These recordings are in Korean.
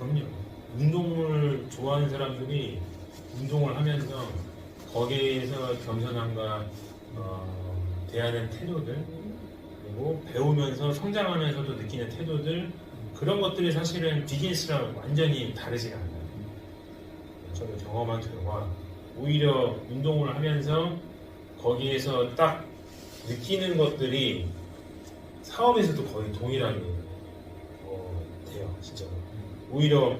그럼요. 운동을 좋아하는 사람들이 운동을 하면서 거기에서 겸손함과 어, 대하는 태도들 그리고 배우면서 성장하면서도 느끼는 태도들 그런 것들이 사실은 비즈니스랑 완전히 다르지가 않아요. 저도 경험한 결과 오히려 운동을 하면서 거기에서 딱 느끼는 것들이 사업에서도 거의 동일하게 어, 돼요, 진짜로. 오히려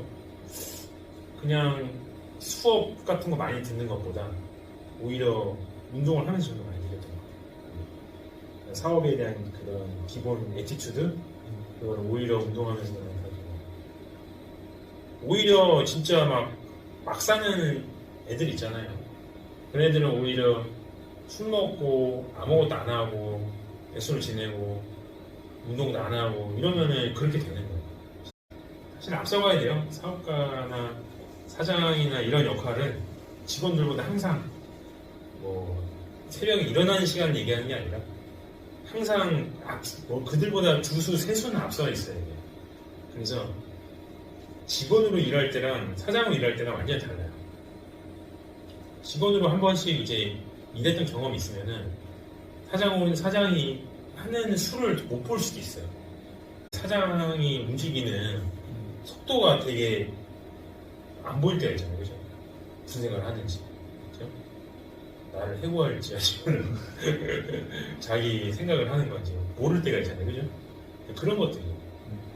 그냥 수업 같은 거 많이 듣는 것보다 오히려 운동을 하면서 좀더 많이 느꼈던 것 같아요. 사업에 대한 그런 기본 에티튜드 그거를 오히려 운동하면서 오히려 진짜 막, 막 사는 애들 있잖아요. 그런 애들은 오히려 술 먹고 아무것도 안 하고 배수를 지내고 운동도 안 하고 이러면은 그렇게 되는 거예요. 사실 앞서가야 돼요. 사업가나 사장이나 이런 역할은 직원들보다 항상 뭐 새벽에 일어나는 시간을 얘기하는 게 아니라 항상 앞, 뭐 그들보다 두 수 세 수는 앞서 있어야 돼요. 그래서 직원으로 일할 때랑 사장으로 일할 때랑 완전히 달라요. 직원으로 한 번씩 이제 일했던 경험이 있으면은 사장은 사장이 하는 수를 못 볼 수도 있어요. 사장이 움직이는 속도가 되게 안 보일 때가 있잖아요, 그죠? 무슨 생각을 하는지, 그죠? 나를 해고할지 아니면 자기 생각을 하는 건지 모를 때가 있잖아요, 그죠? 그런 것들이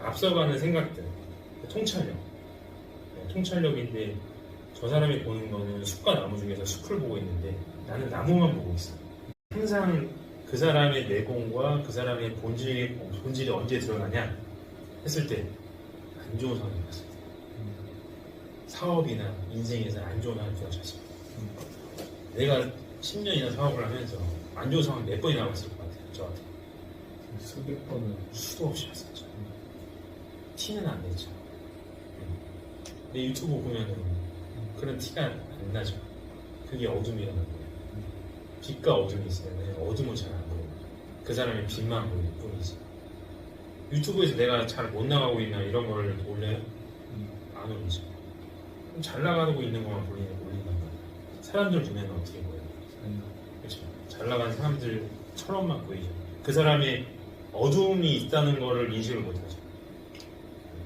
앞서가는 생각들, 통찰력, 네, 통찰력인데 저 사람이 보는 거는 숲과 나무 중에서 숲을 보고 있는데 나는 나무만 보고 있어. 항상 그 사람의 내공과 그 사람의 본질, 본질이 언제 드러나냐 했을 때 안 좋은 상황이 때 사업이나 인생에서 안 좋은 상황이 때 내가 10년이나 사업을 하면서 안 좋은 상황이 몇 번이나 왔을 것 같아요 저한테 수백 번은. 수도 없이 왔었죠. 티는 안 냈죠. 내 유튜브 보면은 그런 티가 안 나죠. 그게 어둠이라는 거예요. 빛과 어둠이 있으면 어둠은 잘 안 보여요 그 사람의 빛만 보일 뿐이지 유튜브에서 내가 잘 못 나가고 있나 이런 거를 올려요? 안 올리죠 그럼 잘 나가고 있는 것만 올리는 올린단 말이에요 사람들 보면 어떻게 보여요? 그렇죠. 잘 나가는 사람들처럼만 보이죠. 그 사람의 어두움이 있다는 거를 인식을 못하죠.